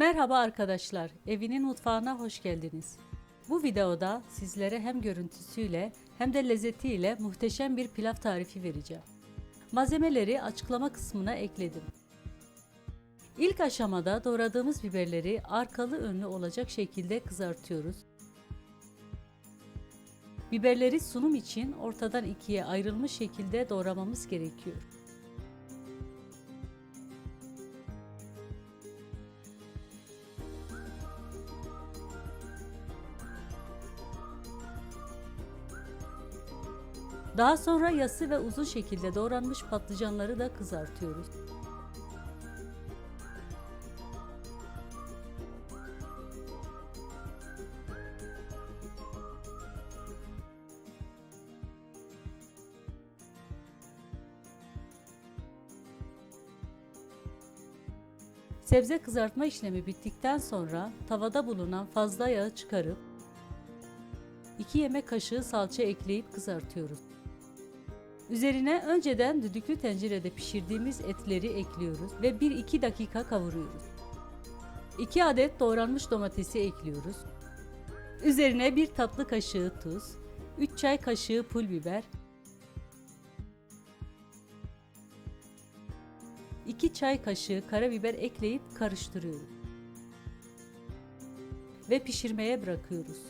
Merhaba arkadaşlar, evinin mutfağına hoş geldiniz. Bu videoda sizlere hem görüntüsüyle hem de lezzetiyle muhteşem bir pilav tarifi vereceğim. Malzemeleri açıklama kısmına ekledim. İlk aşamada doğradığımız biberleri arkalı önlü olacak şekilde kızartıyoruz. Biberleri sunum için ortadan ikiye ayrılmış şekilde doğramamız gerekiyor. Daha sonra yası ve uzun şekilde doğranmış patlıcanları da kızartıyoruz. Sebze kızartma işlemi bittikten sonra tavada bulunan fazla yağı çıkarıp 2 yemek kaşığı salça ekleyip kızartıyoruz. Üzerine önceden düdüklü tencerede pişirdiğimiz etleri ekliyoruz ve 1-2 dakika kavuruyoruz. 2 adet doğranmış domatesi ekliyoruz. Üzerine 1 tatlı kaşığı tuz, 3 çay kaşığı pul biber, 2 çay kaşığı karabiber ekleyip karıştırıyoruz. Ve pişirmeye bırakıyoruz.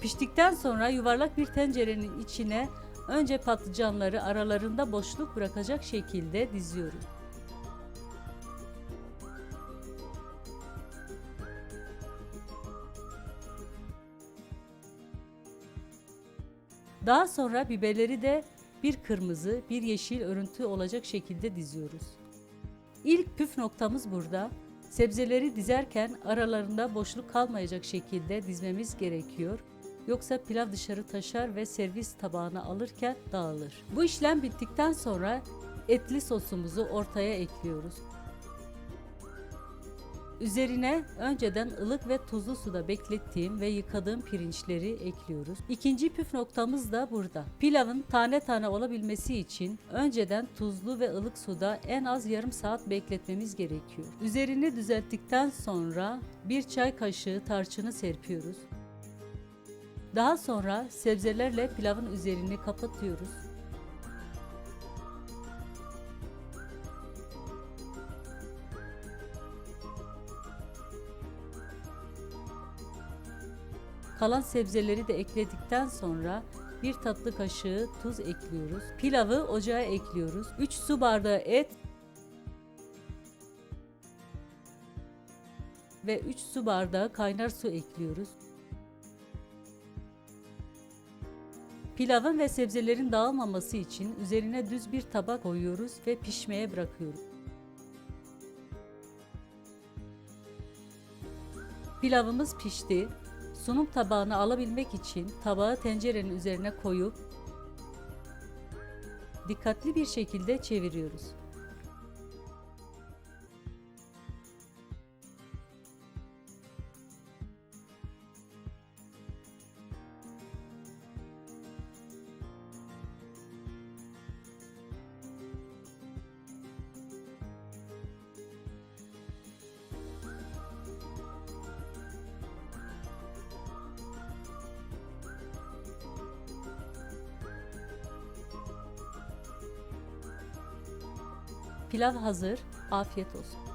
Piştikten sonra yuvarlak bir tencerenin içine önce patlıcanları aralarında boşluk bırakacak şekilde diziyoruz. Daha sonra biberleri de bir kırmızı, bir yeşil örüntü olacak şekilde diziyoruz. İlk püf noktamız burada. Sebzeleri dizerken aralarında boşluk kalmayacak şekilde dizmemiz gerekiyor. Yoksa pilav dışarı taşar ve servis tabağına alırken dağılır. Bu işlem bittikten sonra etli sosumuzu ortaya ekliyoruz. Üzerine önceden ılık ve tuzlu suda beklettiğim ve yıkadığım pirinçleri ekliyoruz. İkinci püf noktamız da burada. Pilavın tane tane olabilmesi için önceden tuzlu ve ılık suda en az yarım saat bekletmemiz gerekiyor. Üzerini düzelttikten sonra bir çay kaşığı tarçını serpiyoruz. Daha sonra sebzelerle pilavın üzerini kapatıyoruz. Kalan sebzeleri de ekledikten sonra bir tatlı kaşığı tuz ekliyoruz. Pilavı ocağa ekliyoruz. 3 su bardağı et ve 3 su bardağı kaynar su ekliyoruz. Pilavın ve sebzelerin dağılmaması için üzerine düz bir tabak koyuyoruz ve pişmeye bırakıyoruz. Pilavımız pişti. Sunum tabağına alabilmek için tabağı tencerenin üzerine koyup dikkatli bir şekilde çeviriyoruz. Pilav hazır. Afiyet olsun.